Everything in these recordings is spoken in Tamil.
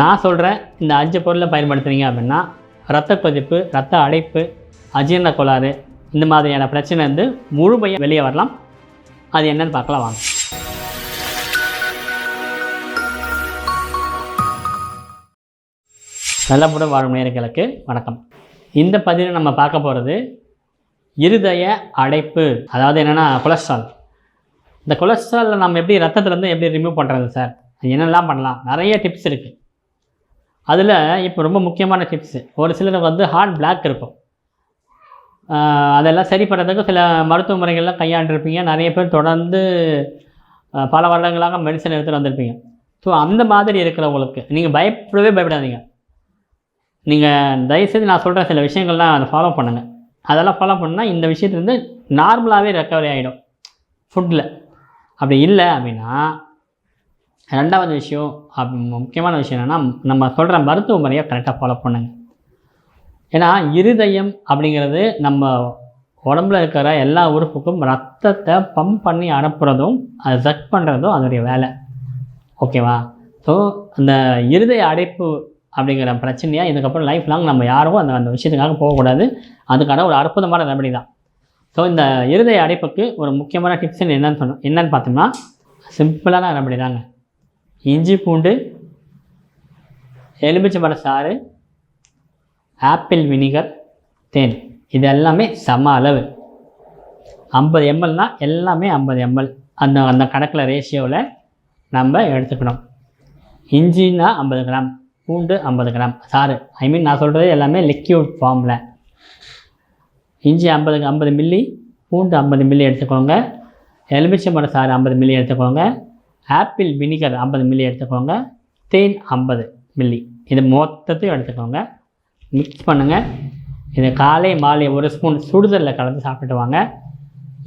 நான் சொல்கிறேன் இந்த அஞ்சு பொருளை பயன்படுத்துனீங்க அப்படின்னா ரத்த கொதிப்பு ரத்த அடைப்பு அஜீரண கோளாறு இந்த மாதிரியான பிரச்சனை வந்து முழுமையாக வெளியே வரலாம். அது என்னன்னு பார்க்கலாம் வாங்க. நல்லபுடன் வாழும் நேர்களுக்கு வணக்கம். இந்த பதிவில் நம்ம பார்க்க போகிறது இருதய அடைப்பு அதாவது என்னென்னா கொலஸ்ட்ரால் இந்த கொலஸ்ட்ராலில் நம்ம எப்படி ரத்தத்துலேருந்து எப்படி ரிமூவ் பண்ணுறது சார் என்னெல்லாம் பண்ணலாம்? நிறைய டிப்ஸ் இருக்குது அதில் இப்போ ரொம்ப முக்கியமான டிப்ஸு ஒரு சிலருக்கு வந்து ஹார்ட் பிளாக் இருக்கும். அதெல்லாம் சரி பண்ணுறதுக்கு சில மருத்துவ முறைகள்லாம் கையாண்டிருப்பீங்க. நிறைய பேர் தொடர்ந்து பல வருடங்களாக மெடிசன் எடுத்துகிட்டு வந்திருப்பீங்க. ஸோ அந்த மாதிரி இருக்கிறவங்களுக்கு நீங்கள் பயப்படவே பயப்படாதீங்க. நீங்கள் தயவுசெய்து நான் சொல்கிற சில விஷயங்கள்லாம் அதை ஃபாலோ பண்ணுங்கள் அதெல்லாம் ஃபாலோ பண்ணால் இந்த விஷயத்துலேருந்து நார்மலாகவே ரெக்கவரி ஆகிடும் ஃபுட்டில் அப்படி இல்லை அப்படின்னா ரெண்டாவது விஷயம் அப் முக்கியமான விஷயம் என்னென்னா நம்ம சொல்கிற மருத்துவ முறையை கரெக்டாக ஃபாலோ பண்ணுங்க. ஏன்னா இருதயம் அப்படிங்கிறது நம்ம உடம்புல இருக்கிற எல்லா உறுப்புக்கும் ரத்தத்தை பம்ப் பண்ணி அனுப்புகிறதும் அதை செக் பண்ணுறதும் அதனுடைய வேலை. ஓகேவா ஸோ அந்த இருதய அடைப்பு அப்படிங்கிற பிரச்சனையாக இதுக்கப்புறம் லைஃப் லாங் நம்ம யாரும் அந்த அந்த விஷயத்துக்காக போகக்கூடாது. அதுக்கான ஒரு அற்புதமான ரெமடி தான். ஸோ இந்த இருதய அடைப்புக்கு ஒரு முக்கியமான டிப்ஸ் என்னன்னு சொன்னோம் என்னன்னு பார்த்தோம்னா சிம்பிளான ரெமடி தாங்க. இஞ்சி பூண்டு எலுமிச்சம்பழ சாறு ஆப்பிள் வினிகர் தேன். இது எல்லாமே சம அளவு. ஐம்பது எம்எல்னால் எல்லாமே ஐம்பது எம்எல். அந்த அந்த கணக்கில் ரேஷியோவில் நம்ம எடுத்துக்கணும். இஞ்சின்னா ஐம்பது கிராம் பூண்டு ஐம்பது கிராம் சாறு. ஐ மீன் நான் சொல்கிறது எல்லாமே லிக்யூட் ஃபார்மில் இஞ்சி ஐம்பது ஐம்பது மில்லி பூண்டு ஐம்பது மில்லி எடுத்துக்கோங்க. எலுமிச்சம்பழ சாறு ஐம்பது மில்லி எடுத்துக்கோங்க. ஆப்பிள் வினிகர் ஐம்பது மில்லி எடுத்துக்கோங்க தேன் ஐம்பது மில்லி. இது மொத்தத்தையும் எடுத்துக்கோங்க. மிக்ஸ் பண்ணுங்கள் இது காலை மாலை ஒரு ஸ்பூன் சுடுதலில் கலந்து சாப்பிட்டு வாங்க.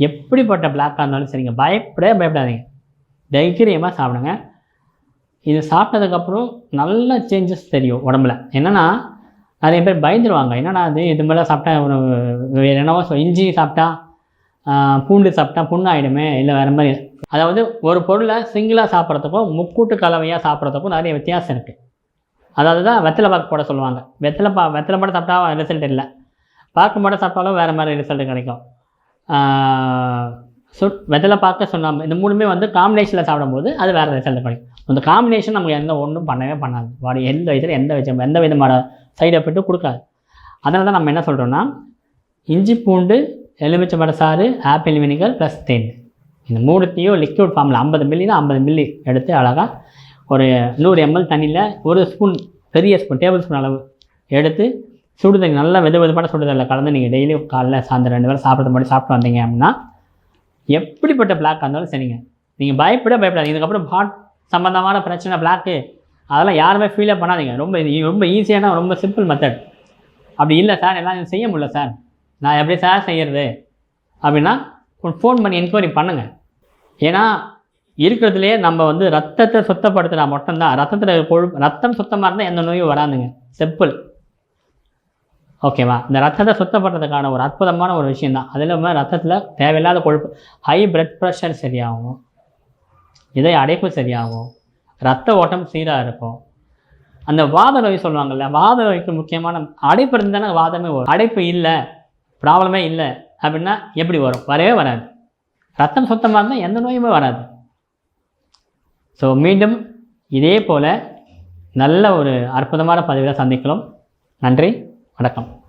எப்படிப்பட்ட பிளாக்காக இருந்தாலும் சரிங்க. பயப்படவே பயப்படாதீங்க. தைரியமாக சாப்பிடுங்க. இது சாப்பிட்டதுக்கப்புறம் நல்ல சேஞ்சஸ் தெரியும் உடம்புல. என்னென்னா நிறைய பேர் பயந்துருவாங்க. என்னன்னா அது இது மாதிரிலாம் சாப்பிட்டா ஒரு வேறு என்னவோ இஞ்சி சாப்பிட்டா பூண்டு சாப்பிட்டா புண்ணாயிடுமே இல்லை வேறு மாதிரி அதாவது ஒரு பொருளை சிங்கிளாக சாப்பிட்றதுக்கும் முக்கூட்டு கலவையாக சாப்பிட்றதுக்கும் நிறைய வித்தியாசம் இருக்குது அதாவது தான் வெத்தலை பாக்கு போட சொல்லுவாங்க. வெத்தலை பா வெத்தலை மட்டும் சாப்பிட்டா ரிசல்ட் இல்லை. பாக்கு மட்டும் சாப்பிட்டாலும் வேறு மாதிரி ரிசல்ட் கிடைக்கும். சுட் வெத்தலை பாக்க சொன்னால் இந்த மூணுமே வந்து காம்பினேஷனில் சாப்பிடும்போது அது வேறு ரிசல்ட் கிடைக்கும். அந்த காம்பினேஷன் நமக்கு எந்த ஒன்றும் பண்ணவே பண்ணாது. பாடி எந்த விதத்தில் எந்த விஷயம் எந்த விதமான சைடு எஃபெக்ட்டும் கொடுக்காது. அதனால தான் நம்ம என்ன சொல்கிறோன்னா இஞ்சி பூண்டு எலுமிச்சம்பழ சாறு ஆப்பிள் வினிகர் ப்ளஸ் தேன். இந்த மூணுத்தையும் லிக்விட் ஃபார்மில் ஐம்பது மில்லினா ஐம்பது மில்லி எடுத்து அழகாக ஒரு நூறு எம்எல் தண்ணியில் ஒரு ஸ்பூன் பெரிய ஸ்பூன் டேபிள் ஸ்பூன் அளவு எடுத்து சுடு தண்ணி நல்லா வெது வெதுப்பான சுடு கலந்து நீங்கள் டெய்லி காலைல சாயந்தரம் ரெண்டு வேலை சாப்பிட்றது மாதிரி சாப்பிட்டு வந்தீங்க அப்படின்னா எப்படிப்பட்ட பிளாக் இருந்தாலும் சரிங்க. நீங்கள் பயப்பட பயப்படாதீங்க. இதுக்கப்புறம் ஹார்ட் சம்மந்தமான பிரச்சனை பிளாக்கு அதெல்லாம் யாருமே ஃபீலே பண்ணாதீங்க. ரொம்ப ரொம்ப ஈஸியான ரொம்ப சிம்பிள் மெத்தட் அப்படி இல்லை சார் எல்லாம் செய்ய முடியல சார் நான் எப்படி சார் செய்கிறது அப்படின்னா ஃபோன் பண்ணி என்கொயரி பண்ணுங்கள் ஏன்னா இருக்கிறதுலே நம்ம வந்து ரத்தத்தை சுத்தப்படுத்தினா மட்டும்தான் ரத்தத்தில் கொழு ரத்தம் சுத்தமாக இருந்தால் எந்த நோயும் வராதுங்க. செப்பல் ஓகேவா இந்த ரத்தத்தை சுத்தப்படுறதுக்கான ஒரு அற்புதமான ஒரு விஷயம் தான் அது இல்லாமல் ரத்தத்தில் தேவையில்லாத கொழுப்பு ஹை பிளட் ப்ரெஷர் சரியாகும். இதய அடைப்பு சரியாகும். ரத்த ஓட்டம் சீராக இருக்கும். அந்த வாத நோய் சொல்லுவாங்கல்ல வாத நோய்க்கு முக்கியமான அடைப்பு இருந்தானே வாதமே வரும். அடைப்பு இல்லை ப்ராப்ளமே இல்லை அப்படின்னா எப்படி வரும்? வரவே வராது. ரத்தம் சுத்தமாக இருந்தால் எந்த நோயுமே வராது. ஸோ மீண்டும் இதே போல் நல்ல ஒரு அற்புதமான பதிவில் சந்திக்கலாம். நன்றி வணக்கம்.